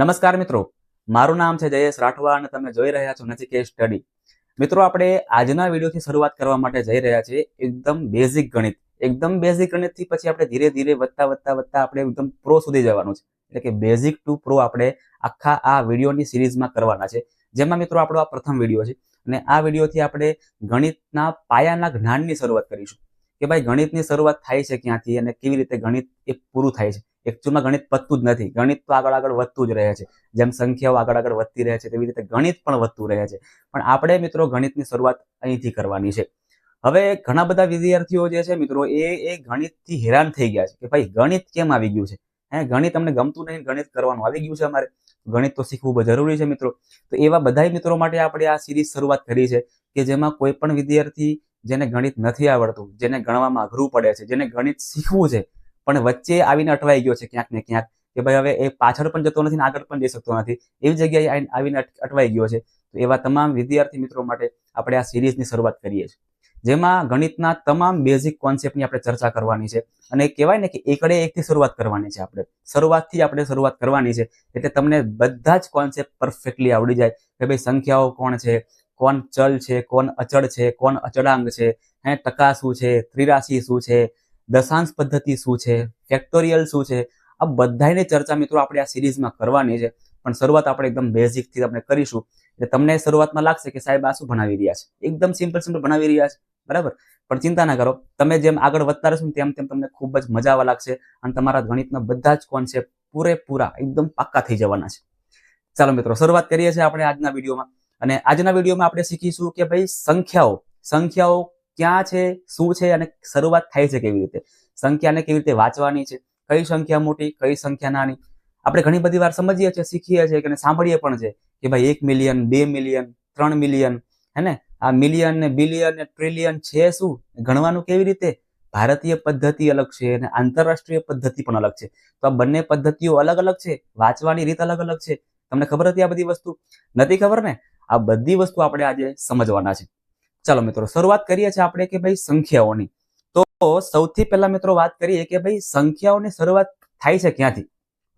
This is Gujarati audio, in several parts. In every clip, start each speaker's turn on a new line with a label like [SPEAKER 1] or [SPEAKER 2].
[SPEAKER 1] નમસ્કાર મિત્રો. મારું નામ છે જયેશ રાઠવા અને તમે જોઈ રહ્યા છો નચિકેત સ્ટડી. મિત્રો, આપણે આજના વિડીયોથી શરૂઆત કરવા માટે જઈ રહ્યા છીએ એકદમ બેઝિક ગણિત. એકદમ બેઝિક ગણિતથી પછી આપણે ધીરે ધીરે વધતા વધતા વધતા આપણે એકદમ પ્રો સુધી જવાનું છે. એટલે કે બેઝિક ટુ પ્રો આપણે આખા આ વિડીયોની સિરીઝમાં કરવાના છે. જેમાં મિત્રો, આપણો આ પ્રથમ વીડિયો છે. અને આ વિડીયોથી આપણે ગણિતના પાયાના જ્ઞાનની શરૂઆત કરીશું. કે ભાઈ ગણિતની શરૂઆત થાય છે ક્યાંથી અને કેવી રીતે ગણિત એ પૂરું થાય છે. એકચ્યુઅલમાં ગણિત પતતું જ નથી. ગણિત તો આગળ આગળ વધતું જ રહે છે. જેમ સંખ્યાઓ આગળ આગળ વધતી રહે છે, તેવી રીતે ગણિત પણ વધતું રહે છે. પણ આપણે મિત્રો ગણિતની શરૂઆત અહીંથી કરવાની છે. હવે ઘણા બધા વિદ્યાર્થીઓ જે છે મિત્રો, એ એ ગણિતથી હેરાન થઈ ગયા છે કે ભાઈ ગણિત કેમ આવી ગયું છે? હે, ગણિત અમને ગમતું નહીં, ગણિત કરવાનું આવી ગયું છે અમારે. ગણિત તો શીખવું જરૂરી છે મિત્રો. તો એવા બધા મિત્રો માટે આપણે આ સિરીઝ શરૂઆત કરી છે કે જેમાં કોઈ પણ વિદ્યાર્થી જેને ગણિત નથી આવડતું, જેને ગણવામાં અઘરું પડે છે, જેને ગણિત શીખવું છે પણ વચ્ચે આવીને અટવાઈ ગયો છે ક્યાંક ને ક્યાંક કે ભાઈ હવે એ પાછળ પણ જતો નથી ને આગળ પણ જઈ શકતો નથી. એવી જગ્યાએ આવીને- અટવાઈ ગયો છે. તો એવા તમામ વિદ્યાર્થી મિત્રો માટે આપણે આ સિરીઝની શરૂઆત કરીએ છીએ. જેમાં ગણિતના તમામ બેઝિક કોન્સેપ્ટની આપણે ચર્ચા કરવાની છે અને કહેવાય ને કે એકડે એકથી શરૂઆત કરવાની છે આપણે. શરૂઆતથી આપણે શરૂઆત કરવાની છે એટલે તમને બધા જ કોન્સેપ્ટ પરફેક્ટલી આવડી જાય કે ભાઈ સંખ્યાઓ કોણ છે, કોણ ચલ છે, કોણ અચળ છે, કોણ અચળાંક છે, હે ટકા શું છે, ત્રિરાશી શું છે દશાંશ પદ્ધતિ શું છે? ફેક્ટોરિયલ શું છે? આ બધાની ચર્ચા મિત્રો આપણે આ સિરીઝમાં કરવાની છે. પણ શરૂઆત આપણે એકદમ બેઝિકથી આપણે કરીશું. એટલે તમને શરૂઆતમાં લાગશે કે સાહેબ આ શું ભણાવી રહ્યા છે? એકદમ સિમ્પલ સિમ્પલ ભણાવી રહ્યા છે. બરાબર? પણ ચિંતા ના કરો. તમે જેમ આગળ વધતા રહેશો તેમ તેમ તમને ખૂબ જ મજા આવવા લાગશે. અને તમારા ગણિતના બધા જ કોન્સેપ્ટ પૂરેપૂરા એકદમ પાક્કા થઈ જવાના છે. ચાલો મિત્રો, શરૂઆત કરીએ છીએ આપણે આજના વિડીયોમાં. અને આજના વિડીયોમાં આપણે શીખીશું કે ભાઈ સંખ્યાઓ. સંખ્યાઓ ક્યાં છે, શું છે અને શરૂઆત થાય છે કેવી રીતે? સંખ્યાને કેવી રીતે વાંચવાની છે? કઈ સંખ્યા મોટી, કઈ સંખ્યા નાની? આપણે ઘણી બધી વાર સમજીએ છીએ, શીખીએ છીએ અને સાંભળીએ પણ છે કે ભાઈ એક મિલિયન બે મિલિયન ત્રણ મિલિયન હે ને? આ મિલિયન ને બિલિયન ને ટ્રિલિયન છે શું? ગણવાનું કેવી રીતે? ભારતીય પદ્ધતિ અલગ છે અને આંતરરાષ્ટ્રીય પદ્ધતિ પણ અલગ છે. તો આ બંને પદ્ધતિઓ અલગ અલગ છે, વાંચવાની રીત અલગ અલગ છે. તમને ખબર હતી આ બધી વસ્તુ? નથી ખબર ને? આ બધી વસ્તુ આપણે આજે સમજવાના છે. ચાલો મિત્રો, શરૂઆત કરીએ છીએ આપણે કે ભાઈ સંખ્યાઓની. તો સૌથી પહેલા મિત્રો વાત કરીએ કે ભાઈ સંખ્યાઓની શરૂઆત થાય છે ક્યાંથી?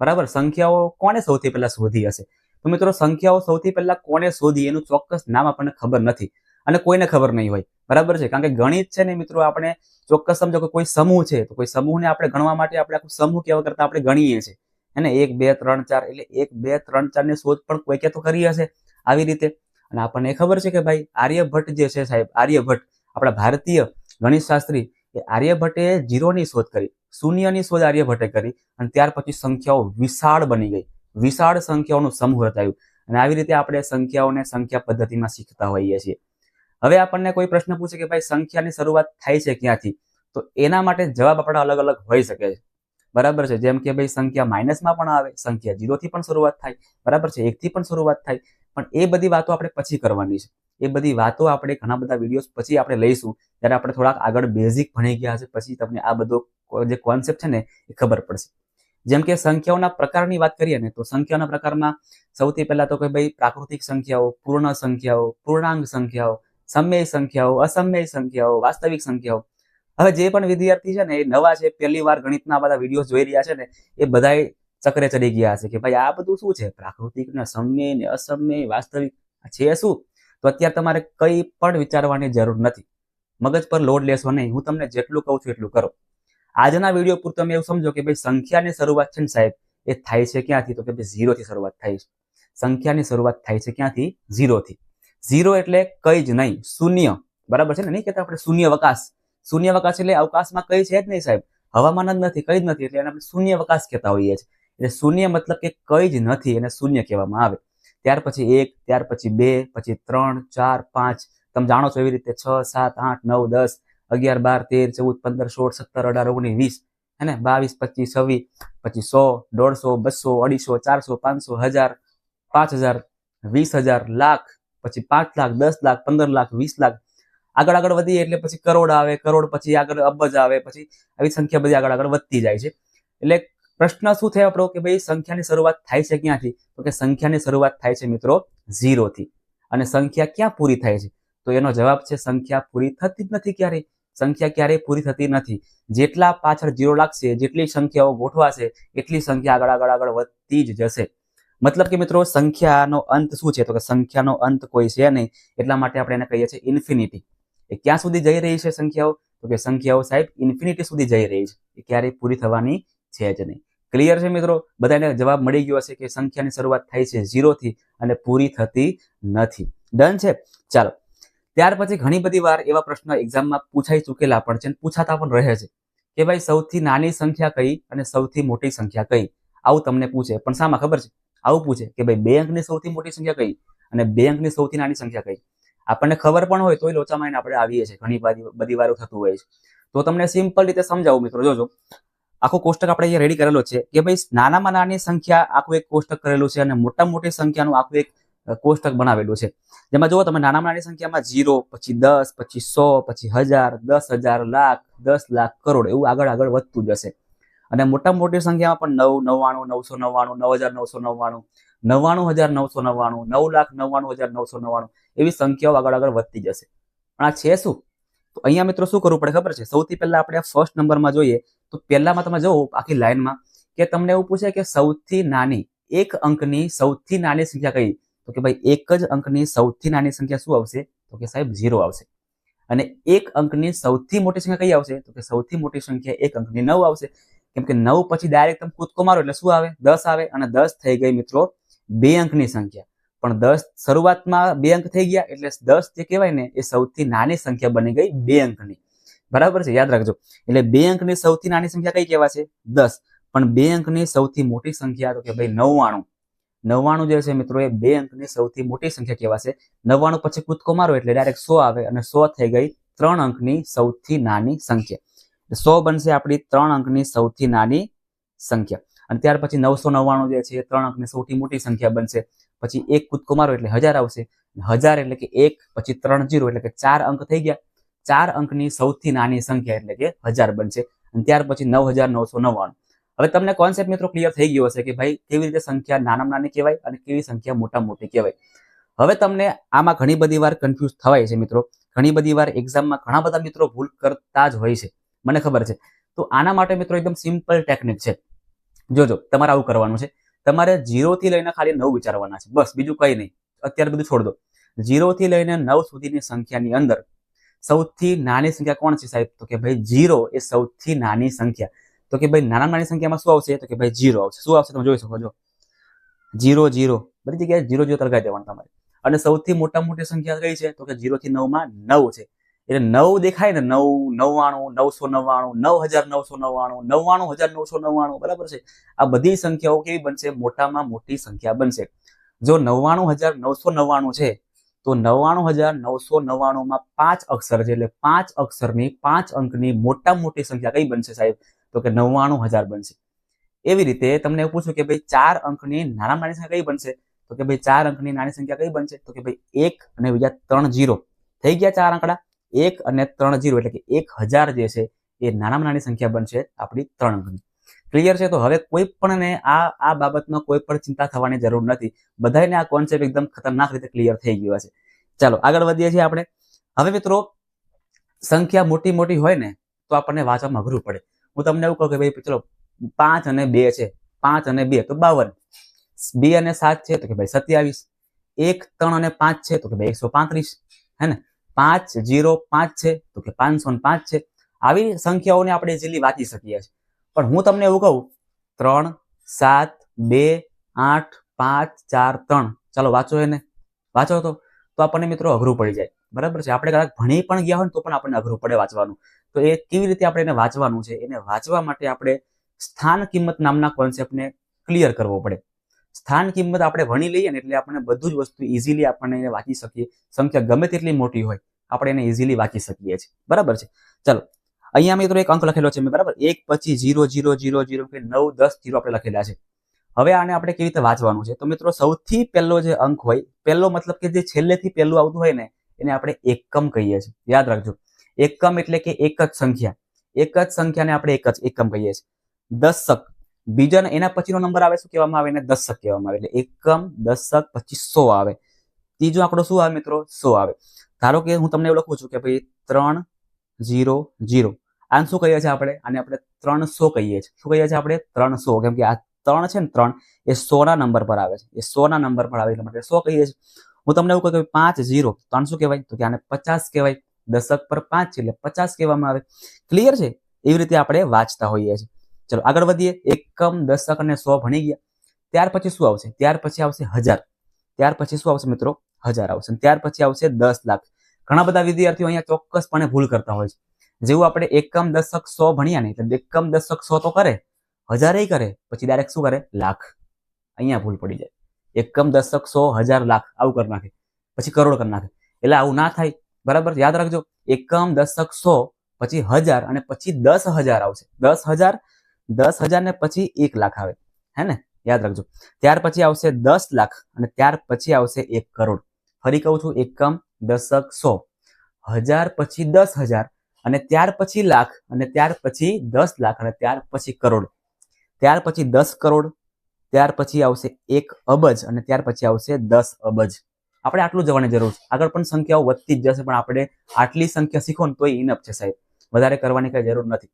[SPEAKER 1] બરાબર? સંખ્યાઓ કોને સૌથી પહેલા શોધી હશે? તો મિત્રો, સંખ્યાઓ સૌથી પહેલા કોને શોધી? એનું ચોક્કસ નામ આપણને ખબર નથી અને કોઈને ખબર નહીં હોય. બરાબર છે? કારણ કે ગણિત છે ને મિત્રો, આપણે ચોક્કસ સમજો કે કોઈ સમૂહ છે, તો કોઈ સમૂહને આપણે ગણવા માટે આપણે આખું સમૂહ કહેવા કરતા આપણે ગણીએ છીએ. અને એક, બે, ત્રણ, ચાર, એટલે એક, બે, ત્રણ, ચારની શોધ પણ કોઈ કે તો કરી હશે. આવી રીતે. અને આપણને ખબર છે કે ભાઈ આર્યભટ્ટ જે છે સાહેબ, આર્યભટ્ટ, આપણા ભારતીય ગણિત એ આર્યભટ્ટે જીરોની શોધ કરી, શૂન્યની શોધ આર્યભટ્ટે કરી અને ત્યાર પછી સંખ્યાઓ વિશાળ બની ગઈ. વિશાળ સંખ્યાઓનું સમૂહ રચાયું. અને આવી રીતે આપણે સંખ્યાઓને સંખ્યા પદ્ધતિમાં શીખતા હોઈએ છીએ. હવે આપણને કોઈ પ્રશ્ન પૂછે કે ભાઈ સંખ્યાની શરૂઆત થાય છે ક્યાંથી? તો એના માટે જવાબ આપણા અલગ અલગ હોઈ શકે છે. બરાબર છે? જેમ કે ભાઈ સંખ્યા માઇનસમાં પણ આવે, સંખ્યા જીરોથી પણ શરૂઆત થાય. બરાબર છે? એકથી પણ શરૂઆત થાય. પણ એ બધી વાતો આપણે પછી કરવાની છે. એ બધી વાતો આપણે ઘણા બધા વિડીયોઝ પછી આપણે લઈશું. ત્યારે આપણે થોડાક આગળ બેઝિક ભણી ગયા છે. પછી તમને આ બધો જે કોન્સેપ્ટ છે ને, એ ખબર પડશે. જેમ કે સંખ્યાઓના પ્રકારની વાત કરીએ ને, તો સંખ્યાઓના પ્રકારમાં સૌથી પહેલા તો કે ભાઈ પ્રાકૃતિક સંખ્યાઓ, પૂર્ણ સંખ્યાઓ, પૂર્ણાંક સંખ્યાઓ, સમય સંખ્યાઓ, અસમય સંખ્યાઓ, વાસ્તવિક સંખ્યાઓ. હવે જે પણ વિદ્યાર્થી છે ને, એ નવા છે, પહેલી વાર ગણિતના બધા વીડિયો જોઈ રહ્યા છે ને, એ બધાય ચક્રે ચડી ગયા છે કે ભાઈ આ બધું શું છે? પ્રાકૃતિક ને સમય ને અસમય વાસ્તવિક છે શું? તો અત્યારે તમારે કંઈ પણ વિચારવાની જરૂર નથી. મગજ પર લોડ લેશો નહીં. હું તમને જેટલું કહું છું એટલું કરો. આજના વીડિયો પૂર તમે એવું સમજો કે ભાઈ સંખ્યાની શરૂઆત છે ને સાહેબ, એ થાય છે ક્યાંથી? તો કે ભાઈ ઝીરોથી શરૂઆત થાય છે. સંખ્યાની શરૂઆત થાય છે ક્યાંથી? ઝીરોથી. ઝીરો એટલે કઈ જ નહીં. શૂન્ય. બરાબર છે ને? નહીં કહેતા આપણે શૂન્યવકાશ શૂન્યવકાશ એટલે અવકાશમાં કઈ છે જ નહીં સાહેબ. હવામાન જ નથી, કઈ જ નથી. એટલે એને આપણે શૂન્યવકાશ કહેતા હોઈએ છીએ. એટલે શૂન્ય મતલબ કે કઈ જ નથી એને શૂન્ય કહેવામાં આવે. ત્યાર પછી એક, ત્યાર પછી બે, પછી ત્રણ, ચાર, પાંચ. તમે જાણો છો એવી રીતે છ, સાત, આઠ, નવ, દસ, અગિયાર, બાર, તેર, ચૌદ, પંદર, સોળ, સત્તર, અઢાર, ઓગણીસ, વીસ. હે બાવીસ, પચીસ, છવ્વીસ પછી સો, દોઢસો, બસો, અઢીસો, ચારસો, પાંચસો, હજાર, પાંચ હજાર, વીસ હજાર, લાખ, પછી પાંચ લાખ, દસ લાખ, પંદર લાખ, વીસ લાખ. આગળ આગળ વધીએ એટલે પછી કરોડ આવે, કરોડ પછી આગળ અબજ આવે, પછી આવી સંખ્યા બધી આગળ આગળ વધતી જાય છે. એટલે પ્રશ્ન શું થયો આપણો? કે ભાઈ સંખ્યાની શરૂઆત થાય છે ક્યાંથી? તો કે સંખ્યાની શરૂઆત થાય છે મિત્રો ઝીરો થી. અને સંખ્યા ક્યાં પૂરી થાય છે? તો એનો જવાબ છે સંખ્યા પૂરી થતી જ નથી ક્યારેય સંખ્યા ક્યારેય પૂરી થતી નથી. જેટલા પાછળ ઝીરો લાગશે, જેટલી સંખ્યાઓ ગોઠવાશે, એટલી સંખ્યા આગળ આગળ આગળ વધતી જ જશે. મતલબ કે મિત્રો સંખ્યાનો અંત શું છે? તો કે સંખ્યાનો અંત કોઈ છે નહીં. એટલા માટે આપણે એને કહીએ છીએ ઇન્ફિનિટી એ ક્યાં સુધી જઈ રહી છે સંખ્યાઓ? તો કે સંખ્યાઓ સાહેબ ઇન્ફિનિટી સુધી જઈ રહી છે. એ ક્યારેય પૂરી થવાની છે જ નહીં. ક્લિયર છે મિત્રો? બધાને જવાબ મળી ગયો હશે કે સંખ્યાની શરૂઆત થાય છે ઝીરોથી અને પૂરી થતી નથી. ડન છે? ચાલો. ત્યાર પછી ઘણી બધી વાર એવા પ્રશ્ન એક્ઝામમાં પૂછાઈ ચૂકેલા પણ છે પૂછાતા પણ રહે છે કે ભાઈ સૌથી નાની સંખ્યા કઈ અને સૌથી મોટી સંખ્યા કઈ? આવું તમને પૂછે. પણ શામાં ખબર છે? આવું પૂછે કે ભાઈ બે અંકની સૌથી મોટી સંખ્યા કઈ અને બે અંકની સૌથી નાની સંખ્યા કઈ? આપણને ખબર પણ હોય તોય લોચામાં આપણે આવીએ છીએ. ઘણી બધી બધી વાર થતું હોય છે. તો તમને સિમ્પલ રીતે સમજાવું મિત્રો. જોજો. આખો કોષ્ટક આપણે અહીંયા રેડી કરેલો છે કે ભાઈ નાનામાં નાની સંખ્યા આખું એક કોષ્ટક કરેલું છે અને મોટા મોટી સંખ્યાનું આખું એક કોષ્ટક બનાવેલું છે. જેમાં જુઓ તમે નાનામાં નાની સંખ્યામાં જીરો પછી દસ, પછી સો, પછી હજાર, દસ હજાર લાખ, દસ લાખ કરોડ એવું આગળ આગળ વધતું જશે. અને મોટા મોટી સંખ્યામાં પણ નવ, નવ્વાણું, નવસો નવ્વાણું, નવ હજાર નવસો નવ્વાણું નવ્વાણું હજાર નવસો નવ્વાણું, નવ લાખ નવ્વાણું હજાર નવસો નવ્વાણું એવી સંખ્યાઓ આગળ આગળ વધતી જશે. પણ આ છે શું? તો અહીંયા મિત્રો શું કરવું પડે ખબર છે? સૌથી પહેલા આપણે ફર્સ્ટ નંબરમાં જોઈએ તો પહેલામાં તમે જુઓ આખી લાઇનમાં કે તમને એવું પૂછે કે સૌથી નાની એક અંકની સૌથી નાની સંખ્યા કઈ? તો કે ભાઈ એક જ અંકની સૌથી નાની સંખ્યા શું આવશે? તો કે સાહેબ ઝીરો આવશે. અને એક અંકની સૌથી મોટી સંખ્યા કઈ આવશે? તો કે સૌથી મોટી સંખ્યા એક અંકની નવ આવશે. કેમ કે નવ પછી ડાયરેક્ટ તમે કૂદકો મારો એટલે શું આવે? દસ આવે અને દસ થઈ ગઈ મિત્રો બે અંકની સંખ્યા. પણ દસ શરૂઆતમાં બે અંક થઈ ગયા એટલે દસ જે કહેવાય ને એ સૌથી નાની સંખ્યા બની ગઈ બે અંકની. બરાબર છે? યાદ રાખજો. એટલે બે અંકની સૌથી નાની સંખ્યા કઈ કહેવાશે? દસ. પણ બે અંકની સૌથી મોટી સંખ્યા તો કે ભાઈ નવ્વાણું. નવ્વાણું જે છે મિત્રો એ બે અંકની સૌથી મોટી સંખ્યા કહેવાશે. નવ્વાણું પછી કૂદકો મારો એટલે ડાયરેક્ટ સો આવે અને સો થઈ ગઈ ત્રણ અંકની સૌથી નાની સંખ્યા. સો બનશે આપણી ત્રણ અંકની સૌથી નાની સંખ્યા. અને ત્યાર પછી નવસો નવ્વાણું જે છે એ ત્રણ અંકની સૌથી મોટી સંખ્યા બનશે. પછી એક કૂદકો મારો એટલે હજાર આવશે. હજાર એટલે કે એક, પછી ત્રણ જીરો એટલે કે ચાર અંક થઈ ગયા. ચાર અંકની સૌથી નાની સંખ્યા એટલે કે હજાર બનશે. અને ત્યાર પછી નવ હજાર નવસો નવ્વાણું. હવે તમને કોન્સેપ્ટ મિત્રો ક્લિયર થઈ ગયો હશે કે ભાઈ કેવી રીતે સંખ્યા નાના નાની કહેવાય અને કેવી સંખ્યા મોટા મોટી કહેવાય. હવે તમને આમાં ઘણી બધી વાર કન્ફ્યુઝ થવાય છે મિત્રો. ઘણી બધી વાર એક્ઝામમાં ઘણા બધા મિત્રો ભૂલ કરતા જ હોય છે. મને ખબર છે. તો આના માટે મિત્રો એકદમ સિમ્પલ ટેકનિક છે. જોજો, તમારે આવું કરવાનું છે. તમારે જીરોથી લઈને ખાલી નવ વિચારવાના છે. બસ, બીજું કંઈ નહીં. અત્યારે બધું છોડ દો. જીરોથી લઈને નવ સુધીની સંખ્યાની અંદર સૌથી નાની સંખ્યા કોણ છે સાહેબ? તો કે ભાઈ જીરો એ સૌથી નાની સંખ્યા. તો કે ભાઈ નાના નાની સંખ્યામાં શું આવશે? તો કે ભાઈ જીરો આવશે. શું આવશે તમે જોઈ શકો છો. જીરો જીરો બધી જગ્યાએ જીરો જીરો તરગાઈ દેવાનું તમારે. અને સૌથી મોટા મોટી સંખ્યા કઈ છે? તો કે જીરો થી નવમાં નવ છે. એટલે નવ દેખાય ને? નવ, નવ્વાણું, નવસો નવ્વાણું, નવ હજાર નવસો નવ્વાણું નવ્વાણું હજાર નવસો નવ્વાણું. બરાબર છે? આ બધી સંખ્યાઓ કેવી બનશે? મોટામાં મોટી સંખ્યા બનશે. જો નવ્વાણું હજાર નવસો નવ્વાણું છે તો નવ્વાણું હજાર નવસો નવ્વાણું માં પાંચ અક્ષર છે એટલે પાંચ અક્ષરની પાંચ અંકની મોટા મોટી સંખ્યા કઈ બનશે સાહેબ? તો કે નવ્વાણું હજાર બનશે. એવી રીતે તમને પૂછ્યું કે ભાઈ ચાર અંકની નાના નાની સંખ્યા કઈ બનશે? તો કે ભાઈ ચાર અંકની નાની સંખ્યા કઈ બનશે? તો કે ભાઈ એક અને બીજા ત્રણ જીરો. થઈ ગયા ચાર આંકડા? એક અને ત્રણ જીરો એટલે કે એક હજાર જે છે એ નાનામાં નાની સંખ્યા બનશે આપણી ત્રણ અંકની. ક્લિયર છે? તો હવે કોઈ પણને આ આ બાબતમાં કોઈ પણ ચિંતા થવાની જરૂર નથી. બધાને આ કોન્સેપ્ટ એકદમ ખતરનાક રીતે ક્લિયર થઈ ગયો છે. ચાલો, આગળ વધીએ છીએ આપણે. હવે મિત્રો, સંખ્યા મોટી મોટી હોય ને, તો આપણને વાંચવામાં અઘરું પડે. હું તમને એવું કહું કે ભાઈ, ચલો, પાંચ અને બે છે. પાંચ અને બે, તો બાવન. બે અને સાત છે, તો કે ભાઈ, સત્યાવીસ. એક, ત્રણ અને પાંચ છે, તો કે ભાઈ, એકસો પાંત્રીસ. હે ને? પાંચ, જીરો, પાંચ છે, તો કે પાંચસો ને પાંચ છે. આવી સંખ્યાઓને આપણે ઇઝીલી વાંચી શકીએ છીએ. પણ હું તમને એવું કહું, ત્રણ, સાત, બે, આઠ, પાંચ, ચાર, ત્રણ. ચાલો વાંચો એને. વાંચો તો. તો આપણને મિત્રો અઘરું પડી જાય. બરાબર છે? આપણે કદાચ ભણી પણ ગયા હોય તો પણ આપણને અઘરું પડે વાંચવાનું. તો એ કેવી રીતે આપણે એને વાંચવાનું છે? એને વાંચવા માટે આપણે સ્થાન કિંમત નામના કોન્સેપ્ટને ક્લિયર કરવો પડે. સ્થાન કિંમત આપણે ભણી લઈએ ને એટલે આપણે બધું જ વસ્તુ ઇઝીલી આપણને એને વાંચી શકીએ. સંખ્યા ગમે તેટલી મોટી હોય, આપણે એને ઇઝીલી વાંચી શકીએ છીએ. બરાબર છે? ચલો. અહીંયા મિત્રો એક અંક લખેલો છે બરાબર? એક પછી જીરો જીરો જીરો જીરો, કે નવ, દસ જીરો આપણે લખેલા છે. હવે આને આપણે કેવી રીતે વાંચવાનું છે? તો મિત્રો સૌથી પહેલો જે અંક હોય, પહેલો મતલબ કે જે છેલ્લેથી પહેલું આવતું હોય ને, એને આપણે એકમ કહીએ છીએ. યાદ રાખજો. એકમ એટલે કે એક જ સંખ્યા. એક જ સંખ્યાને આપણે એક જ એકમ કહીએ છીએ. દશક બીજા એના પછીનો નંબર આવે શું કહેવામાં આવે? એને દશક કહેવામાં આવે. એટલે એકમ દશક પછી સો આવે. ત્રીજો આંકડો શું આવે મિત્રો? સો આવે. ધારો કે હું તમને એવું લખું છું કે ભાઈ ત્રણ, જીરો જીરો. આને શું કહીએ છીએ આપણે? આને આપણે ત્રણસો કહીએ છીએ. શું કહીએ છીએ આપણે? ત્રણસો. કેમ કે આ ત્રણ છે ને ત્રણ, એ સોના નંબર પર આવે છે. એ સોના નંબર પર આવે એટલે માટે સો કહીએ છીએ. હું તમને એવું કહું કે પાંચ જીરો ત્રણ શું કહેવાય? તો કે આને પચાસ કહેવાય. દશક પર પાંચ છે એટલે પચાસ કહેવામાં આવે. ક્લિયર છે? એવી રીતે આપણે વાંચતા હોઈએ છીએ. ચલો, આગળ વધીએ. એકમ, દશક અને સો ભણી ગયા. ત્યાર પછી શું આવશે? ત્યાર પછી આવશે હજાર. ત્યાર પછી શું આવશે મિત્રો? હજાર આવશે. ત્યાર પછી આવશે દસ લાખ. ઘણા બધા વિદ્યાર્થીઓ અહીંયા ચોક્કસપણે ભૂલ કરતા હોય છે. જેવું આપણે એકમ દશક સો ભણ્યા ને એટલે એકમ દશક સો તો કરે હજારે કરે, પછી ડાયરેક્ટ શું કરે? લાખ. અહીંયા ભૂલ પડી જાય. એકમ દશક સો હજાર લાખ આવું કરી નાખે. પછી કરોડ કરી નાખે. એટલે આવું ના થાય. બરાબર? યાદ રાખજો. એકમ દશક સો, પછી હજાર અને પછી દસ હજાર આવશે. દસ હજાર દસ હજાર ને પછી એક લાખ આવે. હે ને? યાદ રાખજો. ત્યાર પછી આવશે દસ લાખ અને ત્યાર પછી આવશે એક કરોડ. ફરી કહું છું, એકમ દશક સો. હજાર પછી દસ હજાર અને ત્યાર પછી લાખ, અને ત્યાર પછી દસ લાખ, અને ત્યાર પછી કરોડ. ત્યાર પછી દસ કરોડ, ત્યાર પછી આવશે એક અબજ, અને ત્યાર પછી આવશે દસ અબજ. આપણે આટલું જવાની જરૂર છે. આગળ પણ સંખ્યાઓ વધતી જ જશે, પણ આપણે આટલી સંખ્યા શીખો ને તોય ઇનફ છે સાહેબ. વધારે કરવાની કઈ જરૂર નથી.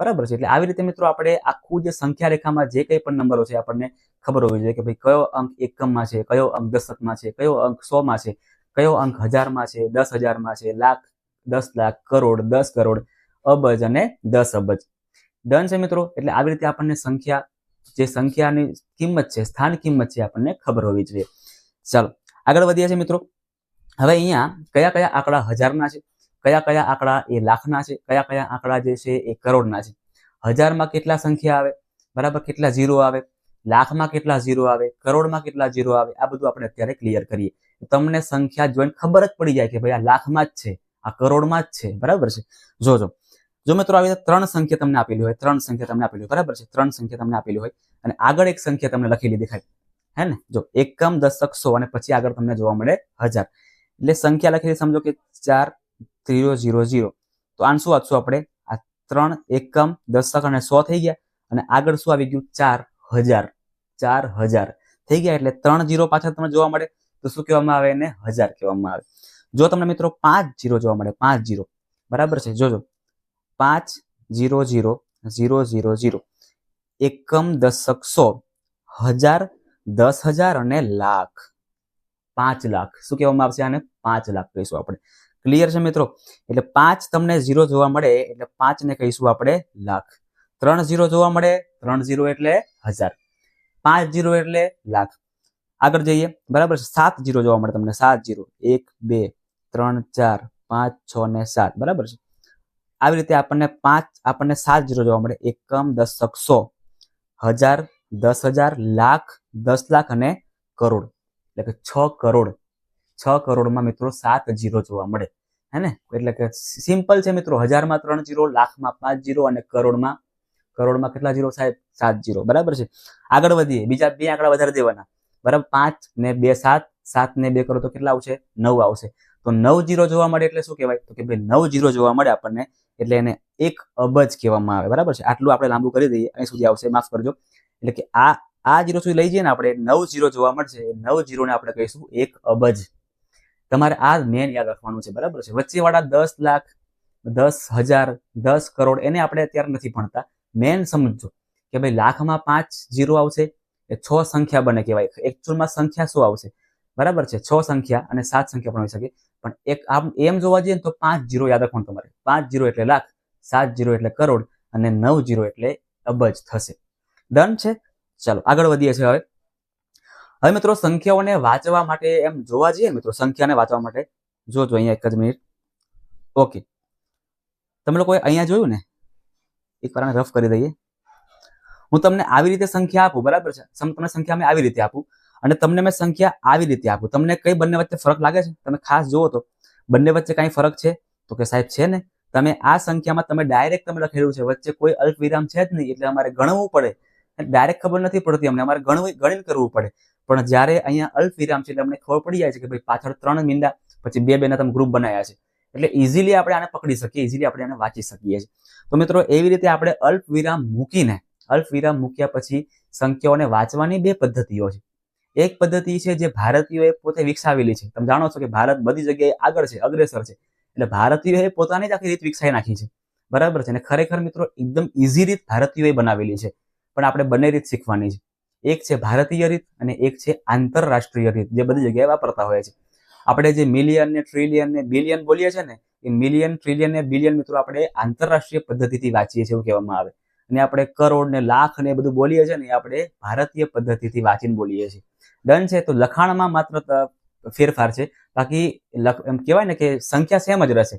[SPEAKER 1] બરાબર છે. એટલે આવી રીતે મિત્રો આપણે આખું જે સંખ્યા રેખામાં જે કંઈ પણ નંબરો છે, આપણને ખબર હોવી જોઈએ કે ભાઈ કયો અંક એકમમાં છે, કયો અંક દશકમાં છે, કયો અંક સોમાં છે, કયો અંક હજારમાં છે, દસ હજારમાં છે, લાખ દસ લાખ કરોડ, દસ કરોડ, અબજ અને દસ અબજ. ડન છે મિત્રો? એટલે આવી રીતે આપણને સંખ્યા, જે સંખ્યાની કિંમત છે, સ્થાન કિંમત છે આપણને ખબર હોવી જોઈએ. ચાલો, આગળ વધીએ છીએ મિત્રો. હવે અહીંયા કયા કયા આંકડા હજારના છે? કયા કયા આંકડા એ લાખના છે? કયા કયા આંકડા જે છે એ કરોડના છે? હજારમાં કેટલા સંખ્યા આવે? બરાબર કેટલા ઝીરો આવે? લાખમાં કેટલા ઝીરો આવે? કરોડમાં કેટલા ઝીરો આવે? આ બધું આપણે અત્યારે ક્લિયર કરીએ. તમને સંખ્યા જોઈને ખબર જ પડી જાય કે ભાઈ આ લાખમાં જ છે. આ કરોડમાં જ છે, બરાબર છે? જોજો. જો મિત્રો આવી રીતે ત્રણ સંખ્યા તમને આપેલી હોય, ત્રણ સંખ્યા તમને આપેલી હોય, બરાબર છે? ત્રણ સંખ્યા તમને આપેલી હોય અને આગળ એક સંખ્યા તમને લખેલી દેખાય. હે ને? જો, એકમ, દશક, સો અને પછી આગળ તમને જોવા મળે હજાર. એટલે સંખ્યા લખેલી સમજો કે ચાર, ઝીરો ઝીરો ઝીરો. તો આને શું વાંચશું આપણે? આ ત્રણ, એકમ, દશક અને સો થઈ ગયા અને આગળ શું આવી ગયું? ચાર હજાર. ચાર હજાર. થઈ ગયા એટલે ત્રણ જીરો પાછળ તમને જોવા મળે તો શું કહેવામાં આવે એને? હજાર કહેવામાં આવે. જો તમને મિત્રો પાંચ જીરો જોવા મળે, પાંચ જીરો. બરાબર છે? જોજો. પાંચ zero zero zero zero zero એકમ દશક સો, હજાર, દસ હજાર અને લાખ. પાંચ લાખ. શું કહેવામાં આવશે આને? પાંચ લાખ કહીશું આપણે. ક્લિયર છે મિત્રો? એટલે પાંચ તમને ઝીરો જોવા મળે, એટલે પાંચ ને કહીશું આપણે લાખ. ત્રણ ઝીરો જોવા મળે, ત્રણ ઝીરો એટલે હજાર. પાંચ ઝીરો એટલે લાખ. આગળ જઈએ. બરાબર છે? સાત ઝીરો જોવા મળે તમને, સાત ઝીરો એક, બે ત્રણ, ચાર, પાંચ, છ ને સાત. બરાબર છે? આવી રીતે આપણને પાંચ, આપણને સાત જીરો જોવા મળે. એકમ, દશક, સો. હજાર, દસ હજાર, લાખ, દસ લાખ અને કરોડ. એટલે કે છ કરોડ. છ કરોડમાં મિત્રો સાત જીરો જોવા મળે. હે ને? એટલે કે સિમ્પલ છે મિત્રો. હજારમાં ત્રણ જીરો, લાખમાં પાંચ જીરો અને કરોડમાં કરોડમાં કેટલા જીરો સાહેબ? સાત જીરો. બરાબર છે? આગળ વધીએ. બીજા બે આંકડા વધારે દેવાના. બરાબર? પાંચ ને બે સાત. સાત ને બે કરો તો કેટલા આવશે? નવ આવશે. તો નવ જીરો જોવા મળે એટલે શું કહેવાય? તો કે ભાઈ નવ જીરો જોવા મળે આપણને, એટલે એને એક અબજ કહેવામાં આવે. બરાબર છે? આટલું આપણે લાંબુ કરી દઈએ. અહીં સુધી આવશે. માફ કરજો. એટલે કે આ આ જીરો સુધી લઈ જઈએ ને આપણે, નવ જીરો જોવા મળશે. નવ જીરોને આપણે કહીશું એક અબજ. તમારે આ મેન યાદ રાખવાનું છે. બરાબર છે? વચ્ચેવાળા દસ લાખ, દસ હજાર, દસ કરોડ એને આપણે અત્યારે નથી ભણતા. મેન સમજો કે ભાઈ લાખમાં પાંચ જીરો આવશે એ છ સંખ્યા બને કહેવાય. એકચ્યુઅલમાં સંખ્યા શું આવશે? બરાબર છે? છ સંખ્યા અને સાત સંખ્યા પણ હોઈ શકે. પણ એક આમ એમ જોવા જઈએ ને તો પાંચ જીરો યાદ રાખવાનું તમારે. પાંચ જીરો એટલે લાખ, સાત જીરો એટલે કરોડ અને નવ જીરો એટલે અબજ થશે. ડન છે? ચાલો, આગળ વધીએ છીએ હવે. હવે મિત્રો, સંખ્યાઓને વાંચવા માટે એમ જોવા જઈએ મિત્રો, સંખ્યાને વાંચવા માટે, જોજો અહીંયા એક જ મિનિટ. ઓકે તમે લોકોએ અહીંયા જોયું ને? એક વાર રફ કરી દઈએ. હું તમને આવી રીતે સંખ્યા આપું, બરાબર છે? તમને સંખ્યા મેં આવી રીતે આપું. અને તમને મેં સંખ્યા આવી રીતે આપું. તમને કઈ બંને વચ્ચે ફરક લાગે છે? તમે ખાસ જુઓ તો. બંને વચ્ચે કઈ ફરક છે? તો કે સાહેબ છે ને, તમે આ સંખ્યામાં તમે ડાયરેક્ટ તમે લખેલું છે. વચ્ચે કોઈ અલ્પ વિરામ છે જ નહીં, એટલે અમારે ગણવું પડે. ડાયરેક્ટ ખબર નથી પડતી અમને. અમારે ગણવું ગણીને કરવું પડે. પણ જ્યારે અહીંયા અલ્પ વિરામ છે, એટલે અમને ખબર પડી જાય છે કે ભાઈ પાછળ ત્રણ મીંડા, પછી બે બેના તમે ગ્રુપ બનાવ્યા છે. એટલે ઇઝીલી આપણે આને પકડી શકીએ. ઇઝીલી આપણે આને વાંચી શકીએ છીએ. તો મિત્રો, એવી રીતે આપણે અલ્પ વિરામ મૂકીને અલ્પ વિરામ મૂક્યા પછી સંખ્યાઓને વાંચવાની બે પદ્ધતિઓ છે. એક પદ્ધતિ છે જે ભારતીયોએ પોતે વિકસાવેલી છે. તમે જાણો છો કે ભારત બધી જગ્યાએ આગળ છે, અગ્રેસર છે. એટલે ભારતીયોએ પોતાની જ આખી રીત વિકસાવી નાખી છે. બરાબર છે? અને ખરેખર મિત્રો, એકદમ ઇઝી રીત ભારતીયોએ બનાવેલી છે. પણ આપણે બંને રીત શીખવાની છે. એક છે ભારતીય રીત અને એક છે આંતરરાષ્ટ્રીય રીત, જે બધી જગ્યાએ વાપરતા હોય છે. આપણે જે મિલિયન ને ટ્રિલિયન ને બિલિયન બોલીએ છીએ ને, એ મિલિયન ટ્રિલિયન ને બિલિયન મિત્રો આપણે આંતરરાષ્ટ્રીય પદ્ધતિથી વાંચીએ છીએ એવું કહેવામાં આવે. અને આપણે કરોડ ને લાખ ને બધું બોલીએ છીએ ને, એ આપણે ભારતીય પદ્ધતિથી વાંચીને બોલીએ છીએ. ડન છે, તો લખાણમાં માત્ર ફેરફાર છે. બાકી એમ કહેવાય ને કે સંખ્યા સેમ જ રહેશે.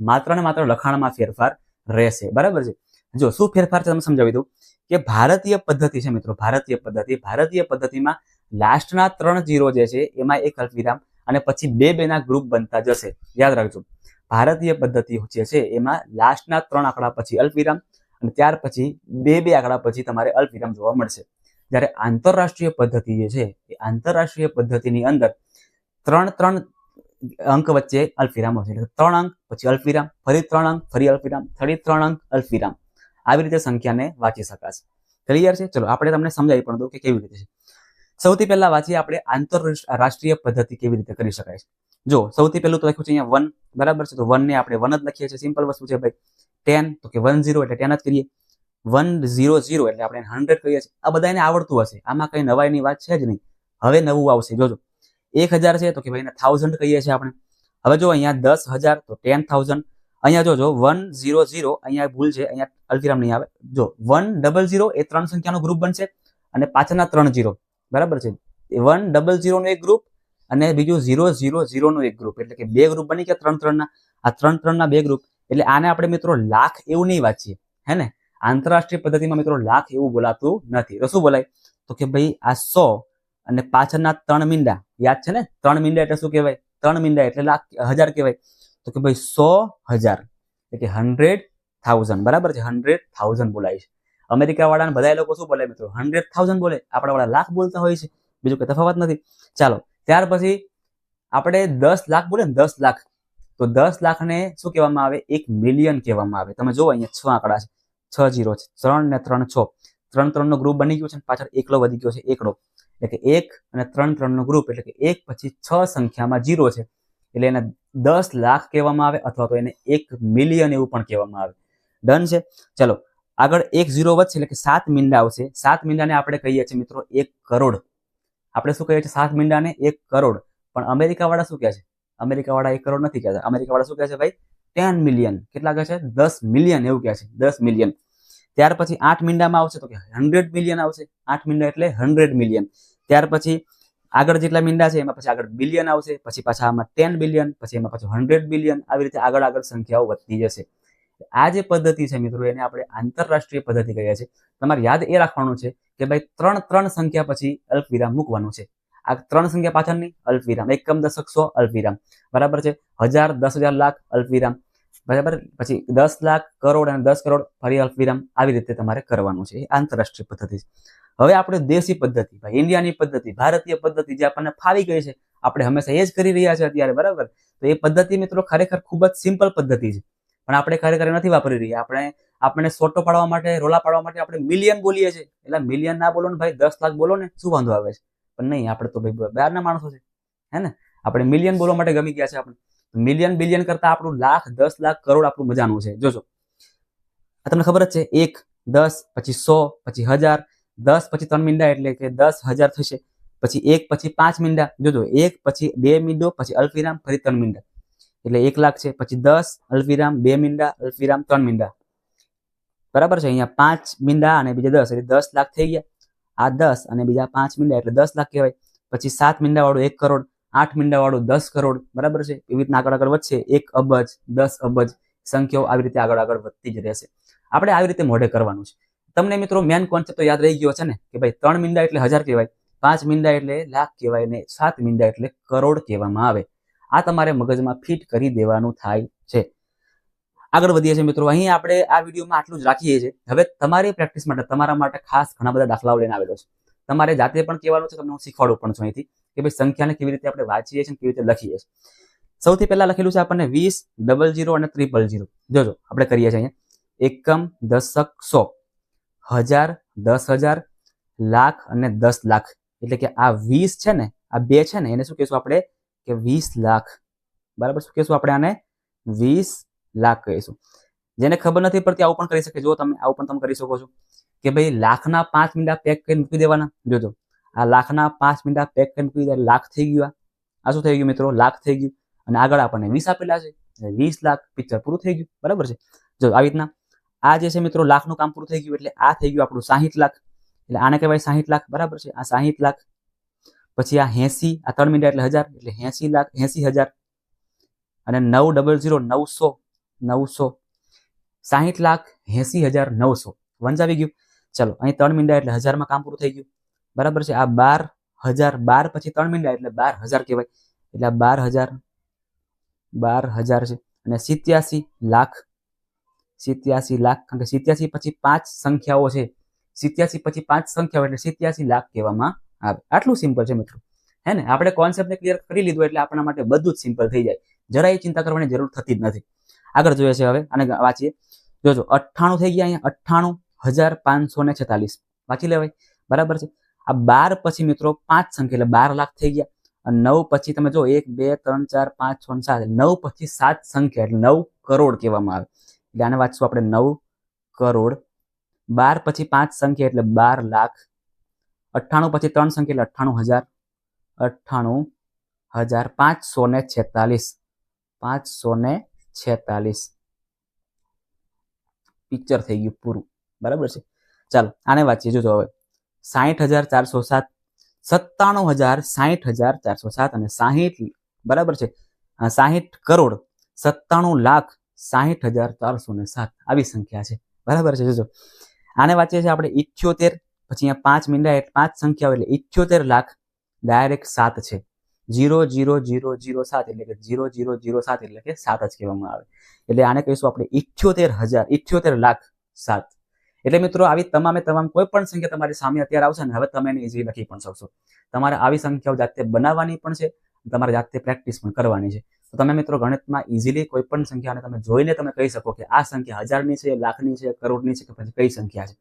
[SPEAKER 1] માત્ર ને માત્ર લખાણમાં ફેરફાર રહેશે. બરાબર છે? જો, શું ફેરફાર છે તમે સમજાવી દઉં. કે ભારતીય પદ્ધતિ છે મિત્રો, ભારતીય પદ્ધતિ. ભારતીય પદ્ધતિમાં લાસ્ટના ત્રણ જીરો જે છે, એમાં એક અલ્પવિરામ અને પછી બે બેના ગ્રુપ બનતા જશે. યાદ રાખજો. ભારતીય પદ્ધતિ જે છે, એમાં લાસ્ટના ત્રણ આંકડા પછી અલ્પવિરામ અને ત્યાર પછી બે બે આંકડા પછી તમારે અલ્પવિરામ જોવા મળશે. જ્યારે આંતરરાષ્ટ્રીય પદ્ધતિ જે છે, એ આંતરરાષ્ટ્રીય પદ્ધતિની અંદર ત્રણ ત્રણ અંક વચ્ચે અલ્ફિરામ હોય છે. એટલે ત્રણ અંક, પછી અલ્ફિરામ ફરી ત્રણ અંક, ફરી અલ્ફિરામ ફરી ત્રણ અંક અલ્ફિરામ આવી રીતે સંખ્યાને વાંચી શકાશે. ક્લિયર છે? ચલો, આપણે તમને સમજાવી પણ દઉં કે કેવી રીતે છે. સૌથી પહેલા વાંચીએ આપણે આંતરરાષ્ટ્રીય પદ્ધતિ કેવી રીતે કરી શકાય છે. જો, સૌથી પહેલું તો લખ્યું છે અહીંયા વન બરાબર છે? તો વન ને આપણે વન જ લખીએ છીએ. સિમ્પલ વસ્તુ છે ભાઈ. ટેન તો કે વન ઝીરો એટલે ટેન જ કરીએ. વન ઝીરો ઝીરો એટલે આપણે હંડ્રેડ કહીએ છીએ. આ બધાને આવડતું હશે. આમાં કંઈ નવાઈની વાત છે જ નહીં. હવે નવું આવશે. જોજો. એક હજાર છે તો કે ભાઈ થાઉઝન્ડ કહીએ છીએ આપણે. હવે જો અહીંયા દસ હજાર તો ટેન થાઉઝન્ડ અહીંયા જોજો વન ઝીરો ઝીરો અહીંયા ભૂલ છે. અહીંયા અલ્ફીરામ નહીં આવે. જો વન ડબલ ઝીરો એ ત્રણ સંખ્યાનો ગ્રુપ બનશે અને પાછળના ત્રણ ઝીરો બરાબર છે? વન ડબલ ઝીરોનો એક ગ્રુપ અને બીજું ઝીરો ઝીરો ઝીરોનું એક ગ્રુપ એટલે કે બે ગ્રુપ બની ગયા ત્રણ ત્રણના. આ ત્રણ ત્રણના બે ગ્રુપ એટલે આને આપણે મિત્રો લાખ એવું નહીં વાંચીએ. હે ને? આંતરરાષ્ટ્રીય પદ્ધતિમાં મિત્રો લાખ એવું બોલાતું નથી. તો શું બોલાય? તો કે ભાઈ આ સો અને પાછળના ત્રણ મીંડા, યાદ છે ને? ત્રણ મીંડા એટલે શું કહેવાય? ત્રણ મીંડા એટલે લાખ, હજાર કહેવાય. તો કે ભાઈ સો હજાર, એટલે હંડ્રેડ થાઉઝન્ડ બરાબર છે? હંડ્રેડ થાઉઝન્ડ બોલાય છે. અમેરિકા વાળાને બધા લોકો શું બોલે મિત્રો? હંડ્રેડ થાઉઝન્ડ બોલે. આપણા વાળા લાખ બોલતા હોય છે. બીજું કોઈ તફાવત નથી. ચાલો, ત્યાર પછી આપણે દસ લાખ બોલે ને દસ લાખ. તો દસ લાખને શું કહેવામાં આવે? એક મિલિયન કહેવામાં આવે. તમે જુઓ અહીંયા છ આંકડા છે. છ જીરો છે. ત્રણ ને ત્રણ છ. ત્રણ ત્રણનો ગ્રુપ બની ગયો છે અને પાછળ એકલો વધી ગયો છે, એકડો. એટલે કે એક અને ત્રણ ત્રણનો ગ્રુપ એટલે કે એક પછી છ સંખ્યામાં જીરો છે. એટલે એને દસ લાખ કહેવામાં આવે અથવા તો એને એક મિલિયન એવું પણ કહેવામાં આવે. ડન છે? ચલો, આગળ એક ઝીરો વધશે, એટલે કે સાત મીંડા આવશે. સાત મીંડાને આપણે કહીએ છીએ મિત્રો એક કરોડ. આપણે શું કહીએ છીએ? સાત મીંડાને એક કરોડ. પણ અમેરિકાવાળા શું કહે છે? અમેરિકાવાળા એક કરોડ નથી કહેતા. અમેરિકાવાળા શું કહે છે ભાઈ? ટેન મિલિયન કેટલા કહે છે? દસ મિલિયન એવું કહે છે. દસ મિલિયન ત્યાર પછી આઠ મીંડામાં આવશે તો કે હંડ્રેડ મિલિયન આવશે. આઠ મીંડા એટલે હંડ્રેડ મિલિયન ત્યાર પછી આગળ જેટલા મીંડા છે, એમાં પછી આગળ બિલિયન આવશે, પછી પાછા આમાં ટેન બિલિયન પછી એમાં પાછું હંડ્રેડ બિલિયન આવી રીતે આગળ આગળ સંખ્યાઓ વધતી જશે. આ જે પદ્ધતિ છે મિત્રો, એને આપણે આંતરરાષ્ટ્રીય પદ્ધતિ કહીએ છીએ. તમારે યાદ એ રાખવાનું છે કે ભાઈ ત્રણ ત્રણ સંખ્યા પછી અલ્પ વિરામ મૂકવાનું છે. આ ત્રણ સંખ્યા પાછળની અલ્પ વિરામ એકમ દશક સો અલ્પ બરાબર છે? હજાર, દસ હજાર લાખ અલ્પ બરાબર? પછી દસ લાખ કરોડ અને દસ કરોડ ફરી અલ્પ વિરામ આવી રીતે તમારે કરવાનું છે એ આંતરરાષ્ટ્રીય પદ્ધતિ છે. હવે આપણે દેશી પદ્ધતિ, ભાઈ ઇન્ડિયાની પદ્ધતિ, ભારતીય પદ્ધતિ જે આપણને ફાવી ગઈ છે, આપણે હંમેશા એ જ કરી રહ્યા છે અત્યારે, બરાબર? તો એ પદ્ધતિ મિત્રો ખરેખર ખૂબ જ સિમ્પલ પદ્ધતિ છે. પણ આપણે ખરેખર નથી વાપરી રહ્યા. આપણે આપણે સોટો પાડવા માટે, રોલા પાડવા માટે આપણે મિલિયન બોલીએ છીએ. એટલે મિલિયન ના બોલો ને ભાઈ, દસ લાખ બોલો ને શું વાંધો આવે છે? પણ નહીં, આપણે તો ભાઈ બહારના માણસો છે. હે ને? આપણે મિલિયન બોલવા માટે ગમી ગયા છે આપણે. મિલિયન બિલિયન કરતા આપણું લાખ, દસ લાખ કરોડ આપણું મજાનું છે. જોજો. આ તમને ખબર જ છે, એક, દસ, પછી સો, પછી હજાર, દસ, પછી ત્રણ મીંડા એટલે કે દસ હજાર થશે, પછી એક, પછી પાંચ મીંડા. જોજો, એક, પછી બે મીંડો, પછી અલ્ફીરામ ફરી ત્રણ મીંડા. એટલે એક લાખ છે, પછી દસ અલ્ફીરામ બે મીંડા અલ્ફીરામ ત્રણ મીંડા. બરાબર છે, અહીંયા પાંચ મીંડા અને બીજા દસ, એટલે દસ લાખ થઈ ગયા. આ દસ અને બીજા પાંચ મીંડા એટલે દસ લાખ કહેવાય. પછી સાત મીંડા વાળું એક કરોડ આઠ મીંડા વાળું દસ કરોડ, બરાબર છે? એવી રીતના આગળ આગળ વધશે. એક અબજ, દસ અબજ, સંખ્યાઓ આવી રીતે આગળ આગળ વધતી જ રહેશે. આપણે આવી રીતે મોઢે કરવાનું છે. તમને મિત્રો મેન કોન્સેપ્ટ તો યાદ રહી ગયો છે ને, કે ભાઈ ત્રણ મીંડા એટલે હજાર કહેવાય, પાંચ મીંડા એટલે લાખ કહેવાય ને સાત મીંડા એટલે કરોડ કહેવામાં આવે. આ તમારે મગજમાં ફિટ કરી દેવાનું થાય છે. આગળ વધીએ છીએ મિત્રો. અહીં આપણે આ વિડીયોમાં આટલું જ રાખીએ છીએ. હવે તમારી પ્રેક્ટિસ માટે, તમારા માટે ખાસ ઘણા બધા દાખલાઓ લઈને આવેલો છે. તમારે જાતે પણ કહેવાનું છે, તમને હું શીખવાડું પણ છું અહીંથી કે ભાઈ સંખ્યાને કેવી રીતે આપણે વાંચીએ છીએ કેવી રીતે લખીએ છીએ. સૌથી પહેલા લખેલું છે આપણને વીસ, ડબલ જીરો અને ત્રિપલ જીરો. જોજો, આપણે કરીએ છીએ અહીંયા. એકમ, દશક, સો. હજાર, દસ હજાર, લાખ અને દસ લાખ. એટલે કે આ વીસ છે ને, આ બે છે ને, એને શું કહીશું આપણે કે વીસ લાખ. બરાબર? શું કહીશું આપણે આને? વીસ લાખ કહીશું. જેને ખબર નથી પડતી, આવું પણ કરી શકે. જો તમે, આવું પણ તમે કરી શકો છો. કે ભાઈ લાખના પાંચ મીંડા પેક કરીને મૂકી દેવાના. જોજો આ લાખના પાંચ મીંડા પેક કરીને મૂકી દે લાખ થઈ ગયું આ. શું થઈ ગયું મિત્રો? લાખ થઈ ગયું. અને આગળ આપણને વીસ આપેલા છે. વીસ લાખ પિક્ચર પૂરું થઈ ગયું. બરાબર છે? જો આવી રીતના, આ જે છે મિત્રો, લાખનું કામ પૂરું થઈ ગયું એટલે આ થઈ ગયું આપણું સાહીઠ લાખ. એટલે આને કહેવાય સાહીઠ લાખ. બરાબર છે? આ સાહીઠ લાખ. પછી આ એસી, આ ત્રણ મીંડા એટલે હજાર. એટલે એસી લાખ, એસી હજાર. અને નવ ડબલ ઝીરો નવસો નવસો. સાહીઠ લાખ, એસી હજાર નવસો. વંચાવી ગયું. ચલો, અહીં ત્રણ મીંડા એટલે હજારમાં કામ પૂરું થઈ ગયું. બરાબર છે? આ બાર હજાર, બાર પછી ત્રણ મીંડા એટલે બાર હજાર કહેવાય. એટલે આ બાર હજાર બાર હજાર છે. અને સિત્યાસી લાખ સિત્યાસી લાખ, કારણ કે સિત્યાસી પછી પાંચ સંખ્યાઓ છે. સિત્યાસી પછી પાંચ સંખ્યાઓ એટલે સિત્યાસી લાખ કહેવામાં આવે. આટલું સિમ્પલ છે મિત્રો. હે ને? આપણે કોન્સેપ્ટને ક્લિયર કરી લીધું એટલે આપણા માટે બધું જ સિમ્પલ થઈ જાય. જરાય ચિંતા કરવાની જરૂર થતી જ નથી. આગળ જોઈએ છે હવે અને વાંચીએ. જોજો, અઠ્ઠાણું થઈ ગયા અહીંયા, અઠ્ઠાણું હજાર પાંચસો ને છેતાલીસ. વાંચી લેવાય? બરાબર છે? આ બાર પછી મિત્રો પાંચ સંખ્યા એટલે બાર લાખ થઈ ગયા. અને નવ પછી તમે જો એક, બે, ત્રણ, ચાર, પાંચ, છ, સાત નવ પછી સાત સંખ્યા એટલે નવ કરોડ કહેવામાં આવે. એટલે આને વાંચશું આપણે નવ કરોડ. બાર પછી પાંચ સંખ્યા એટલે બાર લાખ. અઠ્ઠાણું પછી ત્રણ સંખ્યા એટલે અઠ્ઠાણું હજાર. અઠ્ઠાણું હજાર પાંચસો ને છેતાલીસ. પાંચસો ને છેતાલીસ. પિક્ચર થઈ ગયું પૂરું. બરાબર છે? ચાલો, આને વાંચીએ. જોજો હવે. સાહીઠ હજાર ચારસો સાત, સત્તાણું હજાર સાહીઠ હજાર ચારસો સાત અને સાહીઠ, બરાબર છે? સાહીઠ કરોડ, સત્તાણું લાખ સાહીઠ હજાર ચારસો ને સાત. આવી સંખ્યા છે. બરાબર છે, જોજો. આને વાંચીએ છીએ આપણે. ઇથ્યોતેર પછી અહીંયા પાંચ મીંડા પાંચ સંખ્યાઓ એટલે ઇથ્યોતેર લાખ ડાયરેક્ટ સાત છે. જીરો જીરો જીરો જીરો, સાત એટલે કે જીરો જીરો જીરો, સાત એટલે કે સાત જ કહેવામાં આવે. એટલે આને કહીશું આપણે. ઇઠ્યોતેર હજાર, ઇઠ્યોતેર લાખ સાત. એટલે મિત્રો, આવી તમામે તમામ કોઈ પણ સંખ્યા તમારી સામે અત્યારે આવશે ને, હવે તમે એને ઇઝીલી લખી પણ શકશો. તમારે આવી સંખ્યાઓ જાતે બનાવવાની પણ છે તમારે જાતે પ્રેક્ટિસ પણ કરવાની છે. તો તમે મિત્રો, ગણિતમાં ઇઝીલી કોઈ પણ સંખ્યાને તમે જોઈને તમે કહી શકો કે આ સંખ્યા હજારની છે, લાખની છે, કરોડની છે કે પછી કઈ સંખ્યા છે.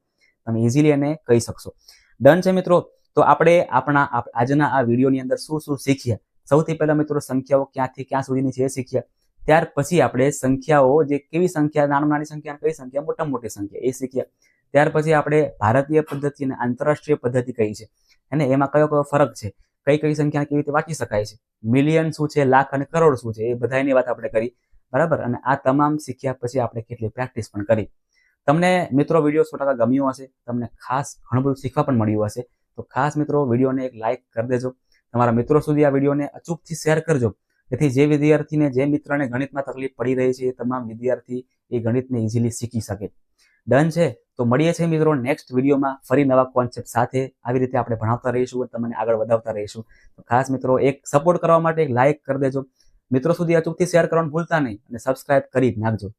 [SPEAKER 1] તમે ઇઝીલી એને કહી શકશો. ડન છે મિત્રો, તો આપણે આપણા આજના આ વિડીયોની અંદર શું શું શીખ્યા? સૌથી પહેલા મિત્રો, સંખ્યાઓ ક્યાંથી ક્યાં સુધીની છે એ શીખ્યા. ત્યાર પછી આપણે સંખ્યાઓ, જે કેવી સંખ્યા, નાની નાની સંખ્યા કઈ સંખ્યા, મોટા મોટી સંખ્યા એ શીખ્યા. ત્યાર પછી આપણે ભારતીય પદ્ધતિ અને આંતરરાષ્ટ્રીય પદ્ધતિ કઈ છે? અને એમાં કયો કયો ફરક છે? કઈ કઈ સંખ્યા કેવી રીતે વાંચી શકાય છે? મિલિયન શું છે? લાખ અને કરોડ શું છે? એ બધાની વાત આપણે કરી. બરાબર? અને આ તમામ શીખ્યા પછી આપણે કેટલી પ્રેક્ટિસ પણ કરી. તમને મિત્રો વીડિયો સો ટકા ગમ્યો હશે. તમને ખાસ ઘણું બધું શીખવા પણ મળ્યું હશે. તો ખાસ મિત્રો વિડીયોને એક લાઇક કરી દેજો. તમારા મિત્રો સુધી આ વિડીયોને અચૂકથી શેર કરજો. જેથી જે વિદ્યાર્થીને, જે મિત્રને ગણિતમાં તકલીફ પડી રહી છે, એ તમામ વિદ્યાર્થી એ ગણિતને ઇઝીલી શીખી શકે. ડન છે? તો મળીએ છીએ મિત્રો નેક્સ્ટ વિડીયોમાં. ફરી નવા કોન્સેપ્ટ સાથે આવી રીતે આપણે ભણાવતા રહીશું અને તમને આગળ વધાવતા રહીશું. તો ખાસ મિત્રો, એક સપોર્ટ કરવા માટે એક લાઇક કરી દેજો. મિત્રો સુધી અચૂકથી શેર કરવાનું ભૂલતા નહીં અને સબસ્ક્રાઇબ કરી નાખજો.